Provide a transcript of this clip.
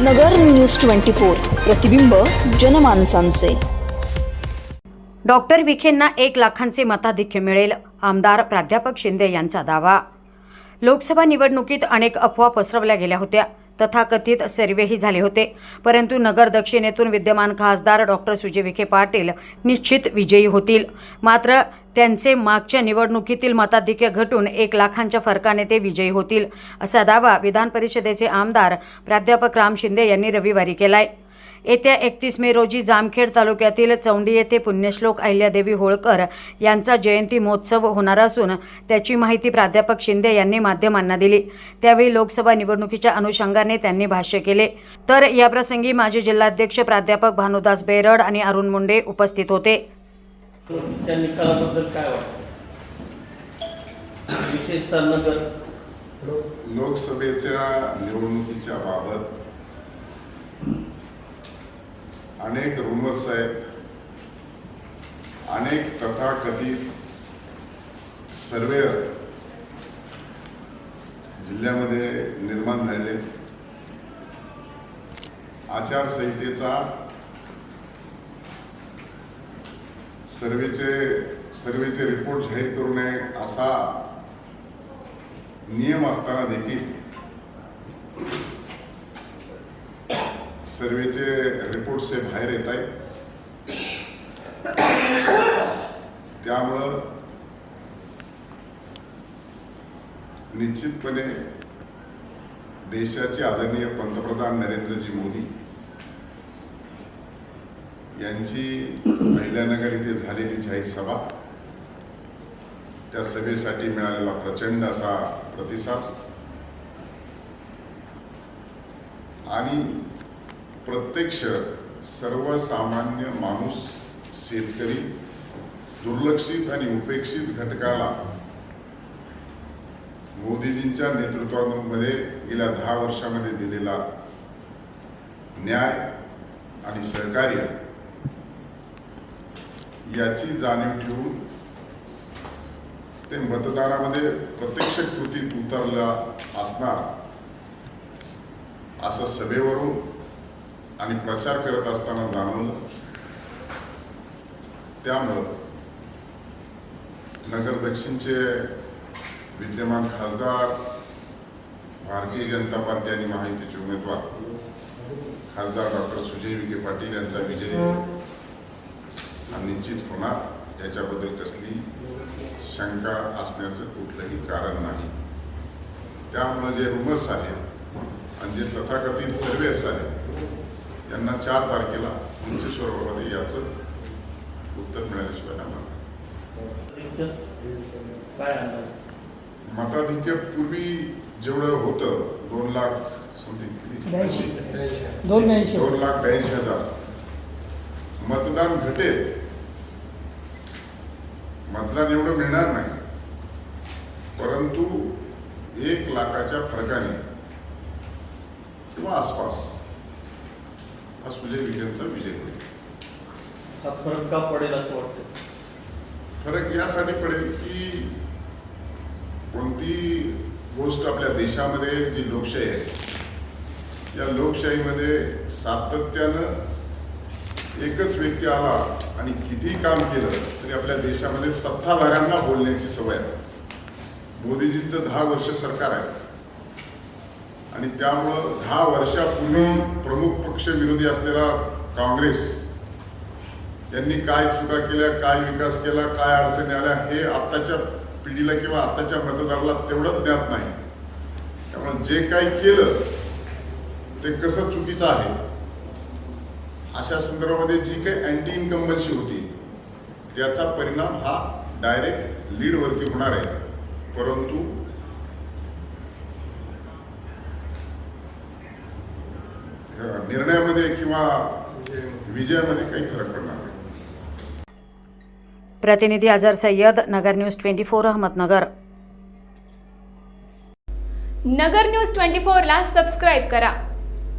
नगर news twenty four प्रतिबिंब जनमानसांचे. Doctor विखेंना एक लाखांचे मताधिक्य मिळेल आमदार प्राध्यापक शिंदे यांचा दावा. लोकसभा निवडणुकीत अनेक अफवा पसरवल्या गेल्या होत्या. तथाकथित सर्वेही झाले होते. परंतु नगर दक्षिणेतून विद्यमान खासदार डॉक्टर सुजय विखे पाटील निश्चित विजयी होतील. मात्र त्यांचे मागच्या निवडणुकीतील मताधिक्य घटून एक लाखांच्या फरकाने ते विजयी होतील असा दावा विधान परिषदेचे आमदार प्राध्यापक राम शिंदे यांनी रविवारी केलाय. येत्या एकतीस मे रोजी जामखेड तालुक्यातील चौंडी येथे पुण्यश्लोक अहिल्यादेवी होळकर यांचा जयंती महोत्सव होणार असून त्याची माहिती प्राध्यापक शिंदे यांनी माध्यमांना दिली. त्यावेळी लोकसभा निवडणुकीच्या अनुषंगाने त्यांनी भाष्य केले. तर याप्रसंगी माजी जिल्हाध्यक्ष प्राध्यापक भानुदास बेरड आणि अरुण मुंडे उपस्थित होते. लोकसभेच्या निवडणुकीच्या बाबत अनेक रुमर्स आहेत. अनेक तथाकथित सर्वेअर जिल्ह्यामध्ये निर्माण झालेले. आचारसंहितेचा सर्वेचे सर्वेचे रिपोर्ट जाहीर करू नये असा नियम असताना देखील सर्वेचे रिपोर्ट्स हे बाहेर येत आहेत. त्यामुळं निश्चितपणे देशाचे आदरणीय पंतप्रधान नरेंद्रजी मोदी यांची अहिल्यानगर इथे झालेली जाहीर सभा त्या सभेसाठी मिळालेला प्रचंड असा प्रतिसाद. आणि प्रत्यक्ष सर्वसामान्य माणूस शेतकरी दुर्लक्षित आणि उपेक्षित घटकाला मोदीजींच्या नेतृत्वामध्ये गेल्या दहा वर्षामध्ये दिलेला न्याय आणि सहकार्य याची जाणीव ठेवून ते मतदानामध्ये प्रत्यक्ष कृतीत उतरला असणार असं सभेवरून आणि प्रचार करत असताना जाणवलं त्यामुळं नगर दक्षिणचे विद्यमान खासदार भारतीय जनता पार्टी आणि महायुतीचे उमेदवार खासदार डॉक्टर सुजय विखे पाटील यांचा विजय हा निश्चित होणार याच्याबद्दल कसली शंका असण्याचं कुठलंही कारण नाही. त्यामुळं जे रुमर्स आहेत आणि जे तथाकथित सर्वेस आहेत यांना चार तारखेला उंचेश्वरामध्ये याचं उत्तर मिळाल्याशिवाय अंदाज मताधिक्य पूर्वी जेवढं होतं दोन लाख समथिंग दोन लाख ब्याऐंशी हजार. मतदान घटेल. मतदान एवढं मिळणार नाही. परंतु एक लाखाच्या फरकाने किंवा आसपास हा सुजय विजयांचा विजय होईल. हा फरक का पडेल असं वाटतं फरक यासाठी पडेल की कोणती गोष्ट आपल्या देशामध्ये जी लोकशाही आहे या लोकशाहीमध्ये सातत्यानं एकच व्यक्ती आला आणि किती काम केलं तरी आपल्या देशामध्ये सत्ताधाऱ्यांना बोलण्याची सवय आहे. मोदीजींचं दहा वर्ष सरकार आहे. आणि त्यामुळं दहा वर्षापूर्वी प्रमुख पक्ष विरोधी असलेला काँग्रेस यांनी काय चुका केल्या काय विकास केला काय अडचणी आल्या हे आत्ताच्या पिढीला किंवा आत्ताच्या मतदाराला तेवढंच ज्ञात नाही. त्यामुळे जे काही केलं ते कसं चुकीचं आहे अशा संदर्भामध्ये जी काही अँटी इन्कम्बन्सी होती त्याचा परिणाम हा डायरेक्ट लीडवरती होणार आहे. परंतु निर्णयामध्ये किंवा विजयामध्ये काही फरक पडणार नाही. प्रतिनिधी Azhar Sayyad Nagar news twenty four Ahmednagar. Nagar news twenty फोरला सबस्क्राईब करा.